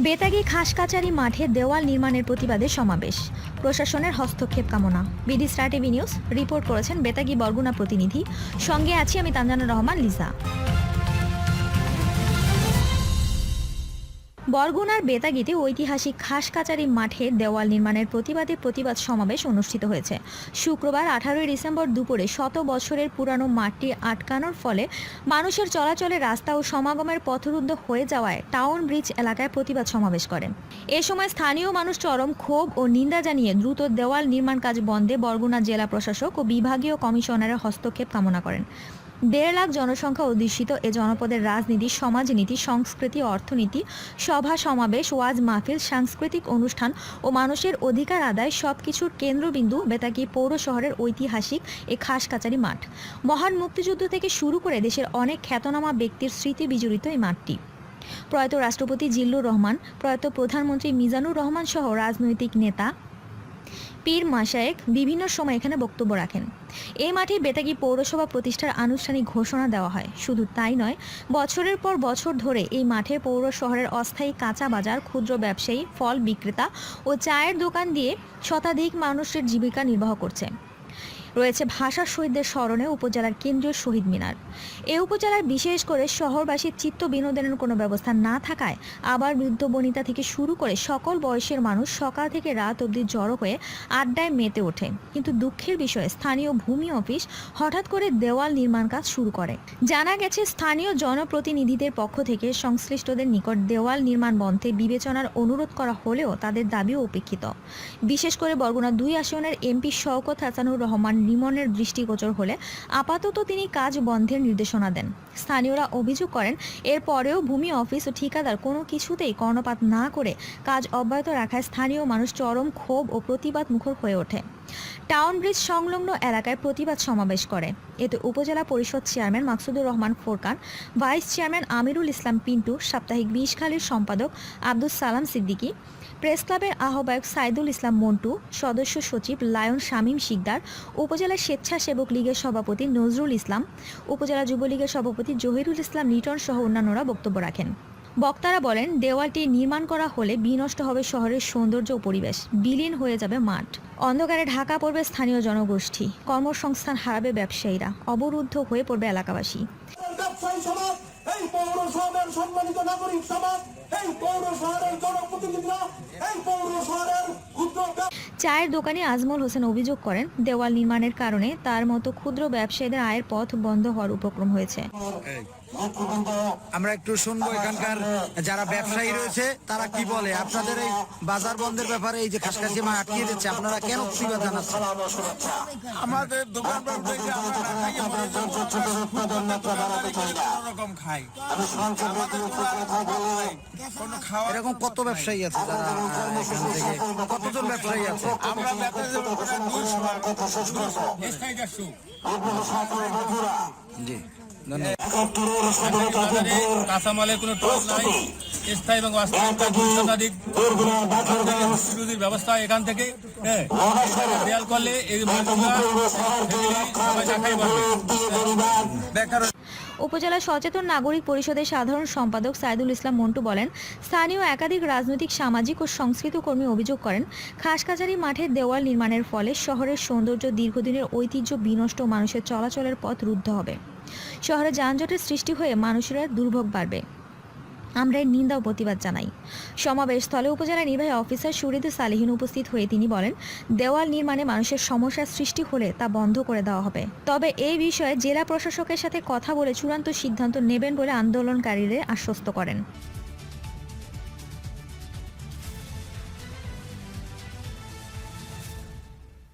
বেতাগী খাসকাচারি মাঠে দেওয়াল নির্মাণের প্রতিবাদে সমাবেশ। প্রশাসনের হস্তক্ষেপ কামনা। BD star TV news report করেছেন বেতাগি বরগুনা প্রতিনিধি। সঙ্গে আছি আমি তানজানা রহমান লিজা বরগুনার বেতাগীতে ঐতিহাসিক খাসকাচারি মাঠে দেওয়াল নির্মাণের প্রতিবাদে প্রতিবাদ সমাবেশ অনুষ্ঠিত হয়েছে। শুক্রবার আঠারোই ডিসেম্বর দুপুরে শত বছরের পুরানো মাঠটি আটকানোর ফলে মানুষের চলাচলে রাস্তা ও সমাগমের পথরুদ্ধ হয়ে যাওয়ায় টাউন ব্রিজ এলাকায় প্রতিবাদ সমাবেশ করেন। এ সময় স্থানীয় মানুষ চরম ক্ষোভ ও নিন্দা জানিয়ে দ্রুত দেওয়াল নির্মাণ কাজ বন্ধে বরগুনা জেলা প্রশাসক ও বিভাগীয় কমিশনারের হস্তক্ষেপ কামনা করেন। দেড় লাখ জনসংখ্যা অধ্যুষিত এ জনপদের রাজনীতি সমাজনীতি সংস্কৃতি, অর্থনীতি, সভা সমাবেশ, ওয়াজ মাহফিল, সাংস্কৃতিক অনুষ্ঠান ও মানুষের অধিকার আদায় সবকিছুর কেন্দ্রবিন্দু বেতাকি পৌর শহরের ঐতিহাসিক এ খাস কাচারি মাঠ। মহান মুক্তিযুদ্ধ থেকে শুরু করে দেশের অনেক খ্যাতনামা ব্যক্তির স্মৃতি বিজড়িত এই মাঠটি। প্রয়াত রাষ্ট্রপতি জিল্লুর রহমান, প্রয়াত প্রধানমন্ত্রী মিজানুর রহমান সহ রাজনৈতিক নেতা পীর মাসায়েক বিভিন্ন সময় এখানে বক্তব্য রাখেন। এই মাঠে বেতাগী পৌরসভা প্রতিষ্ঠার আনুষ্ঠানিক ঘোষণা দেওয়া হয়। শুধু তাই নয়, বছরের পর বছর ধরে এই মাঠে পৌর শহরের অস্থায়ী কাঁচা বাজার, ক্ষুদ্র ব্যবসায়ী, ফল বিক্রেতা ও চায়ের দোকান দিয়ে শতাধিক মানুষের জীবিকা নির্বাহ করছে। রয়েছে ভাষা শহীদদের স্মরণে উপজেলার কেন্দ্রীয় শহীদ মিনার। এ উপজেলার বিশেষ করে শহরবাসীর চিত্ত বিনোদনের কোনো ব্যবস্থা না থাকায় আবার বৃদ্ধ বনিতা থেকে শুরু করে সকল বয়সের মানুষ সকাল থেকে রাত অবধি জড়ো হয়ে আড্ডায় মেতে ওঠে। কিন্তু দুঃখের বিষয়ে, স্থানীয় ভূমি অফিস হঠাৎ করে দেওয়াল নির্মাণ কাজ শুরু করে। জানা গেছে, স্থানীয় জনপ্রতিনিধিদের পক্ষ থেকে সংশ্লিষ্টদের নিকট দেওয়াল নির্মাণ বন্ধে বিবেচনার অনুরোধ করা হলেও তাদের দাবিও উপেক্ষিত। বিশেষ করে বরগুনা দুই আসনের এমপি শওকত হাসানুর রহমান লিমনের দৃষ্টিগোচর হলে আপাতত তিনি কাজ বন্ধের নির্দেশনা দেন। স্থানীয়রা অভিযোগ করেন, এরপরেও ভূমি অফিস ও ঠিকাদার কোনো কিছুতেই কর্ণপাত না করে কাজ অব্যাহত রাখায় স্থানীয় মানুষ চরম ক্ষোভ ও প্রতিবাদ মুখর হয়ে ওঠে। টাউন ব্রিজ সংলগ্ন এলাকায় প্রতিবাদ সমাবেশ করে। এতে উপজেলা পরিষদ chairman Maksudur Rahman Forkan, vice chairman Amirul Islam Pintu, সাপ্তাহিক বিষখালীর সম্পাদক আব্দুল সালাম সিদ্দিকী, প্রেস ক্লাবের আহ্বায়ক সাইদুল ইসলাম মন্টু, সদস্য সচিব লায়ন শামীম শিকদার, উপজেলা স্বেচ্ছাসেবক লীগের সভাপতি নজরুল ইসলাম, উপজেলা যুবলীগের সভাপতি জহিরুল ইসলাম লিটন সহ অন্যান্যরা বক্তব্য রাখেন। বক্তারা বলেন, দেওয়ালটি নির্মাণ করা হলে বিনষ্ট হবে শহরের সৌন্দর্য ও পরিবেশ। বিলীন হয়ে যাবে মাঠ। অন্ধকারে ঢাকা পড়বে স্থানীয় জনগোষ্ঠী। কর্মসংস্থান হারাবে ব্যবসায়ীরা। অবরুদ্ধ হয়ে পড়বে এলাকাবাসী। সম্মানিত নাগরিক সমাজ এই জনপ্রতিনিধিরা এই পৌর শহরের ক্ষুদ্র ব্যবসায়ী চায়ের দোকানি আজমল হোসেন অভিযোগ করেন দেওয়াল নির্মাণের কারণে তার মতো ক্ষুদ্র ব্যবসায়ীদের আয়ের পথ বন্ধ হওয়ার উপক্রম হয়েছে। আমরা একটু শুনব এখানকার যারা ব্যবসায়ী রয়েছে তারা কি বলে? আপনাদের এই বাজার বন্ধের ব্যাপারে এই যে খাসখাসি মা আটকিয়ে দিচ্ছে আপনারা কেন প্রতিবাদ জানাচ্ছেন? আমাদের দোকান না খাই। কোনো খাওয়া এরকম কত ব্যবসায়ী আছে যারা এখান থেকে কতজন ব্যবসায়ী আছে? আমরা বেতন দেবো দুইশো স্থায়ী দেড়শো জি কাঁচামালের কোনো টস নাই। স্থায়ী এবং অস্থায়ী প্রায় দুই শতাধিক ব্যবস্থা এখান থেকে। হ্যাঁ, দেয়াল করলে এই বেকার উপজেলা সচেতন নাগরিক পরিষদের সাধারণ সম্পাদক সাইদুল ইসলাম মন্টু বলেন, স্থানীয় একাধিক রাজনৈতিক, সামাজিক ও সংস্কৃত কর্মী অভিযোগ করেন খাসকাচারি মাঠের দেওয়াল নির্মাণের ফলে শহরের সৌন্দর্য দীর্ঘদিনের ঐতিহ্য বিনষ্ট মানুষের চলাচলের পথ রুদ্ধ হবে। শহরে যানজটের সৃষ্টি হয়ে মানুষেরা দুর্ভোগ বাড়বে। আমরা নিন্দা ও প্রতিবাদ জানাই। সমাবেশ স্থলে উপজেলা নির্বাহী অফিসার সুরিদ সালেহীন উপস্থিত হয়ে তিনি বলেন, দেওয়াল নির্মাণে মানুষের সমস্যার সৃষ্টি হলে তা বন্ধ করে দেওয়া হবে। তবে এই বিষয়ে জেলা প্রশাসকের সাথে কথা বলে চূড়ান্ত সিদ্ধান্ত নেবেন বলে আন্দোলনকারীদের আশ্বস্ত করেন।